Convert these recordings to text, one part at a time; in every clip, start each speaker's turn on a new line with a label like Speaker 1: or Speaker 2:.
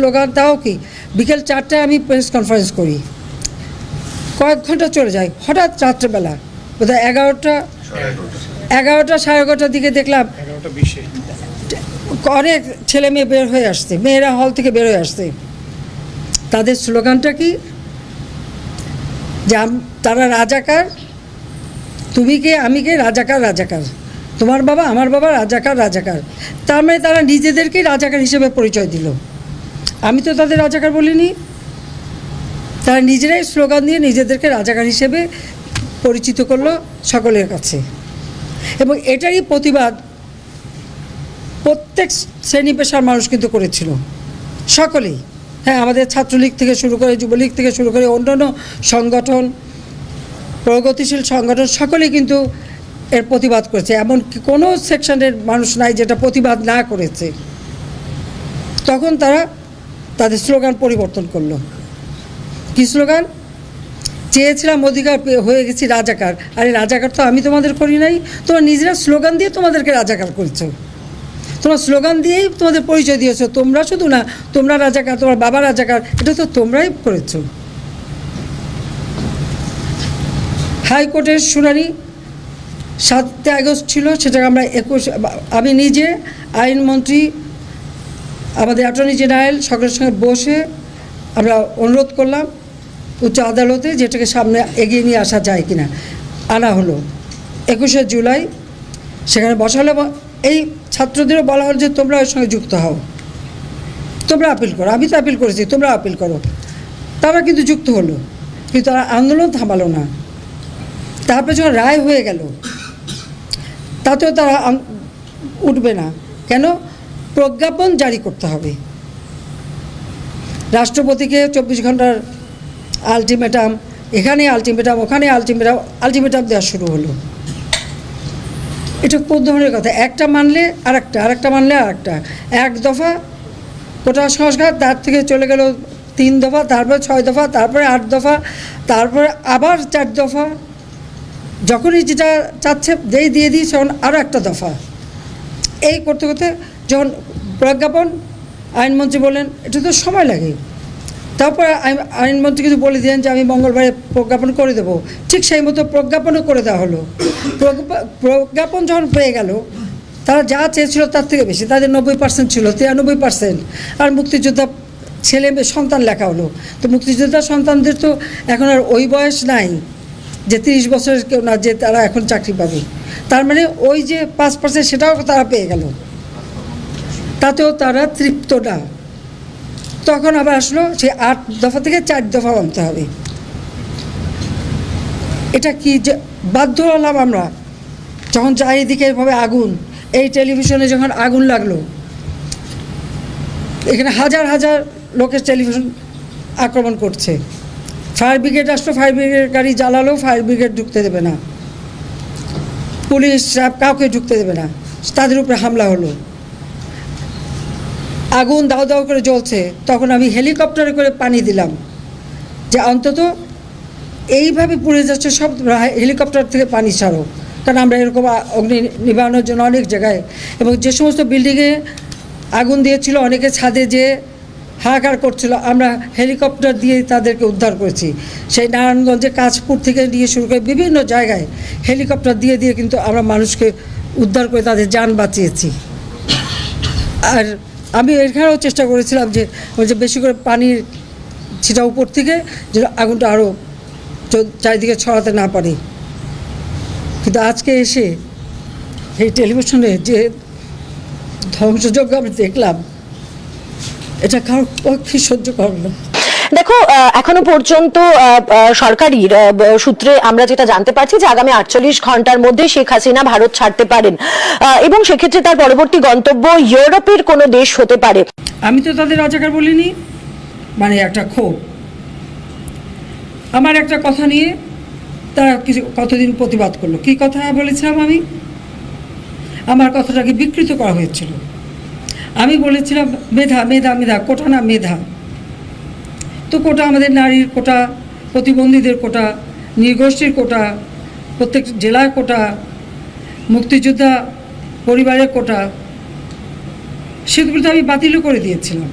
Speaker 1: Slogan তাও কি? বিকেল চারটায় আমি প্রেস কনফারেন্স করি। কয়েক ঘণ্টা চলে যায়। হঠাৎ রাত্রেবেলা বোধহয় এগারোটা এগারোটা সাড়ে এগারোটার দিকে দেখলাম অনেক ছেলে মেয়ে বের হয়ে আসছে। মেয়েরা হল থেকে বের হয়ে আসছে। তাদের স্লোগানটা কি? যে তারা রাজাকার তুমি কে আমি কে? রাজাকার রাজাকার। তোমার বাবা আমার বাবা রাজাকার রাজাকার। তার মানে তারা নিজেদেরকেই রাজাকার হিসেবে পরিচয় দিল। আমি তো তাদের রাজাকার বলিনি। তারা নিজেরাই স্লোগান দিয়ে নিজেদেরকে রাজাকার হিসেবে পরিচিত করল সকলের কাছে। এবং এটারই প্রতিবাদ প্রত্যেক শ্রেণি পেশার মানুষ কিন্তু করেছিল। সকলেই। হ্যাঁ আমাদের ছাত্রলীগ থেকে শুরু করে, যুবলীগ থেকে শুরু করে, অন্যান্য সংগঠন, প্রগতিশীল সংগঠন, সকলেই কিন্তু এর প্রতিবাদ করেছে। এমন কোনো সেকশনের মানুষ নাই যেটা প্রতিবাদ না করেছে। তখন তারা তাদের স্লোগান পরিবর্তন করল। কী স্লোগান? চেয়েছিলাম অধিকার হয়ে গেছি রাজাকার। আরে রাজাকার তো আমি তোমাদের করি নাই। তোমরা নিজেরা স্লোগান দিয়ে তোমাদেরকে রাজাকার করেছ। তোমরা স্লোগান দিয়েই তোমাদের পরিচয় দিয়েছ। তোমরা শুধু না, তোমরা রাজাকার, তোমার বাবা রাজাকার, এটা তো তোমরাই করেছ। হাইকোর্টের শুনানি সাতই আগস্ট ছিল, সেটাকে আমরা একুশ আমি নিজে আইনমন্ত্রী আমাদের অ্যাটর্নি জেনারেল সকলের সঙ্গে বসে আমরা অনুরোধ করলাম, উচ্চ আদালতে যেটাকে সামনে এগিয়ে নিয়ে আসা যায় কিনা। আনা হলো। একুশে জুলাই সেখানে বসালে এই ছাত্রদেরও বলা হলো যে তোমরা ওর সঙ্গে যুক্ত হও। তোমরা আপিল করো। আমি তো আপিল করেছি, তোমরা আপিল করো। তারা কিন্তু যুক্ত হলো, কিন্তু তারা আন্দোলন থামালো না। তারপরে যখন রায় হয়ে গেল। তাতেও তারা উঠবে না। কেন? প্রজ্ঞাপন জারি করতে হবে। রাষ্ট্রপতিকে চব্বিশ ঘণ্টার আলটিমেটাম, এখানে আলটিমেটাম, ওখানে আলটিমেটাম আলটিমেটাম দেওয়া শুরু হলো। এটা কোন ধরনের কথা? একটা মানলে আরেকটা আরেকটা মানলে আর একটা এক দফা কোটা সংস্কার, তার থেকে চলে গেল তিন দফা, তারপরে ছয় দফা, তারপরে আট দফা, তারপরে আবার চার দফা। যখনই যেটা চাচ্ছে যেই দিয়ে দিই তখন আরও একটা দফা। এই করতে করতে যখন প্রজ্ঞাপন, আইনমন্ত্রী বললেন, এটা তো সময় লাগে। তারপর আইন- আইনমন্ত্রী কিছু বলে দিলেন যে, আমি মঙ্গলবারে প্রজ্ঞাপন করে দেবো। ঠিক সেই মতো প্রজ্ঞাপনও করে দেওয়া হলো। প্রজ্ঞা- প্রজ্ঞাপন যখন পেয়ে গেল, তারা যা চেয়েছিল তার থেকে বেশি, তাদের নব্বই পার্সেন্ট ছিল, তিরানব্বই পার্সেন্ট। আর মুক্তিযোদ্ধা ছেলে সন্তান লেখা হলো। তো মুক্তিযোদ্ধা সন্তানদের তো এখন আর ওই বয়স নাই যে তিরিশ বছরের কেউ না যে তারা এখন চাকরি পাবে। তার মানে ওই যে পাঁচ পার্সেন্ট সেটাও তারা পেয়ে গেল। তাতেও তারা তৃপ্ত না। তখন আবার আসলো, সে আট দফা থেকে চার দফা আনতে হবে। এটা কি যে বাধ্য হলাম আমরা? যখন চারিদিকে এভাবে আগুন, এই টেলিভিশনে যখন আগুন লাগল, এখানে হাজার হাজার লোকের টেলিভিশন আক্রমণ করছে। ফায়ার ব্রিগেড আসলো, ফায়ার ব্রিগেড গাড়ি জ্বালালেও ফায়ার ব্রিগেড ঢুকতে দেবে না। পুলিশ কাউকে ঢুকতে দেবে না। তাদের উপরে হামলা হলো। আগুন দাও দাও করে জ্বলছে, তখন আমি হেলিকপ্টারে করে পানি দিলাম। যে অন্তত এইভাবে পুড়ে যাচ্ছে সব হেলিকপ্টার থেকে পানি ছাড়ো। কারণ আমরা এরকম অগ্নি নিবারণের জন্য অনেক জায়গায় এবং যে সমস্ত বিল্ডিংয়ে আগুন দিয়েছিল, অনেকে ছাদে যে হাহাকার করছিল, আমরা হেলিকপ্টার দিয়ে তাদেরকে উদ্ধার করেছি। সেই নারায়ণগঞ্জে কাঁচপুর থেকে নিয়ে শুরু করে বিভিন্ন জায়গায় হেলিকপ্টার দিয়ে দিয়ে কিন্তু আমরা মানুষকে উদ্ধার করে তাদের যান বাঁচিয়েছি। আর আমি এখানেও চেষ্টা করেছিলাম যে ওই যে বেশি করে পানির ছিটা উপর থেকে যেন আগুনটা আরও চারিদিকে ছড়াতে না পারে। কিন্তু আজকে এসে এই টেলিভিশনে যে ধ্বংসযজ্ঞ আমি দেখলাম, এটা কারোর পক্ষে সহ্য করলাম
Speaker 2: দেখো এখনও পর্যন্ত সরকারি সূত্রে আমরা যেটা জানতে পারছি যে আগামী আটচল্লিশ ঘণ্টার মধ্যে শেখ হাসিনা ভারত ছাড়তে পারেন। এবং সেক্ষেত্রে তার পরবর্তী গন্তব্য ইউরোপের কোনো দেশ হতে পারে।
Speaker 1: আমি তো তাদের রাজাকার বলিনি মানে একটা ক্ষোভ। আমার একটা কথা নিয়ে তারা কিছু কতদিন প্রতিবাদ করল। কি কথা বলেছিলাম আমি? আমার কথাটাকে বিকৃত করা হয়েছিল। আমি বলেছিলাম, মেধা মেধা মেধা, কোটা না মেধা। তো কোটা আমাদের নারীর কোটা, প্রতিবন্ধীদের কোটা, নির্গোষ্ঠীর কোটা, প্রত্যেক জেলার কোটা, মুক্তিযোদ্ধা পরিবারের কোটা সেগুলো তো আমি বাতিলও করে দিয়েছিলাম।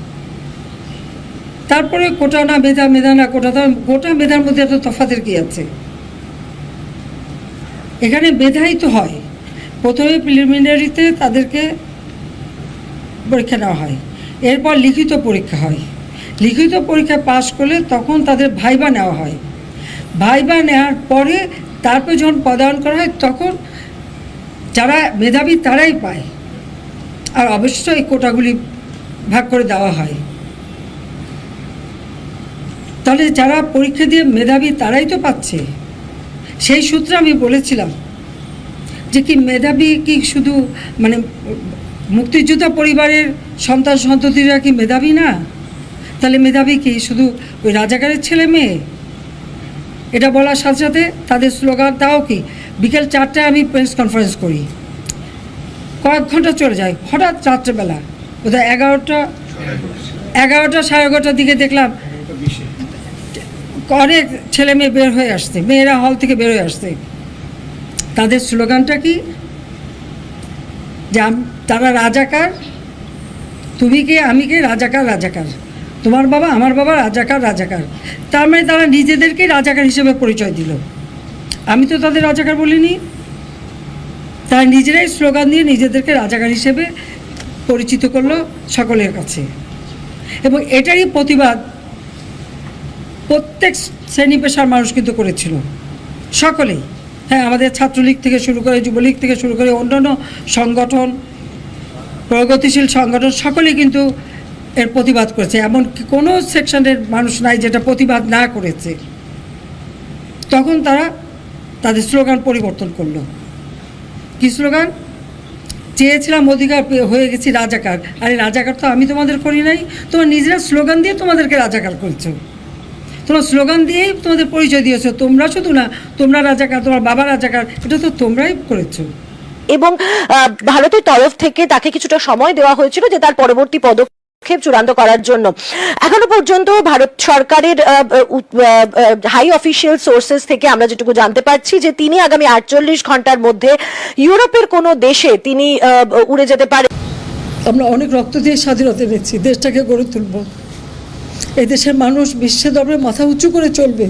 Speaker 1: তারপরে কোটা না মেধা মেধা না কোটা তো গোটা মেধার মধ্যে এত তফাতের কি আছে? এখানে মেধাই তো হয়। প্রথমে প্রিলিমিনারিতে তাদেরকে পরীক্ষা নেওয়া হয়। এরপর লিখিত পরীক্ষা হয়। লিখিত পরীক্ষা পাশ করলে তখন তাদের ভাইবা নেওয়া হয়। ভাইবা নেওয়ার পরে তারপর যখন পদায়ন করা হয়, তখন যারা মেধাবী তারাই পায়। আর অবশ্যই এই কোটাগুলি ভাগ করে দেওয়া হয়। তাহলে যারা পরীক্ষা দিয়ে মেধাবী তারাই তো পাচ্ছে। সেই সূত্রে আমি বলেছিলাম যে কি মেধাবী কি শুধু মানে মুক্তিযোদ্ধা পরিবারের সন্তান সন্ততিরা কি মেধাবী না? তাহলে মেধাবী কি? শুধু ওই রাজাকারের ছেলে মেয়ে? এটা বলার সাথে সাথে তাদের স্লোগান, তাও কি? বিকেল চারটায় আমি প্রেস কনফারেন্স করি। কয়েক ঘণ্টা চলে যায়। হঠাৎ রাত্রেবেলা, বোধহয় এগারোটা এগারোটা সাড়ে এগারোটার দিকে দেখলাম অনেক ছেলে মেয়ে বের হয়ে আসছে। মেয়েরা হল থেকে বের হয়ে আসছে। তাদের স্লোগানটা কি? যে তারা রাজাকার, তুমি কে, আমি কে? রাজাকার রাজাকার। তোমার বাবা, আমার বাবা রাজাকার রাজাকার। তার মানে তারা নিজেদেরকে রাজাকার হিসেবে পরিচয় দিল। আমি তো তাদের রাজাকার বলিনি। তারা নিজেরাই স্লোগান দিয়ে নিজেদেরকে রাজাকার হিসেবে পরিচিত করল সকলের কাছে। এবং এটারই প্রতিবাদ প্রত্যেক শ্রেণি পেশার মানুষ কিন্তু করেছিল। সকলেই। হ্যাঁ আমাদের ছাত্রলীগ থেকে শুরু করে, যুবলীগ থেকে শুরু করে, অন্যান্য সংগঠন, প্রগতিশীল সংগঠন, সকলেই কিন্তু এর প্রতিবাদ করেছে এমন কোনো সেকশনের মানুষ নাই যেটা প্রতিবাদ না করেছে। তখন তারা তাদের স্লোগান পরিবর্তন করল। কী স্লোগান? চেয়েছিলাম অধিকার হয়ে গেছি রাজাকার। আরে রাজাকার তো আমি তোমাদের করি নাই, তোমার নিজেরা স্লোগান দিয়ে তোমাদেরকে রাজাকার করছ। তোমরা স্লোগান দিয়েই তোমাদের পরিচয় দিয়েছ, তোমরা শুধু না, তোমরা রাজাকার, তোমার বাবা রাজাকার, এটা তো তোমরাই করেছ।
Speaker 2: এবং ভারতের তরফ থেকে তাকে কিছুটা সময় দেওয়া হয়েছিল যে তার পরবর্তী পদক্ষেপ চূড়ান্ত করার জন্য। এখনও পর্যন্ত ভারত সরকারের হাই অফিসিয়াল সোর্সেস থেকে আমরা যেটুকু জানতে পারছি যে তিনি আগামী আটচল্লিশ ঘণ্টার মধ্যে ইউরোপের কোনো দেশে তিনি উড়ে যেতে পারে।
Speaker 1: আমরা অনেক রক্ত দিয়ে স্বাধীনতা পেয়েছি দেশটাকে গড়ে তুলব। দেশের মানুষ বিশ্বের দরবারে মাথা উঁচু করে চলবে।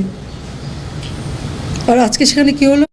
Speaker 1: আর আজকে সেখানে কি হলো?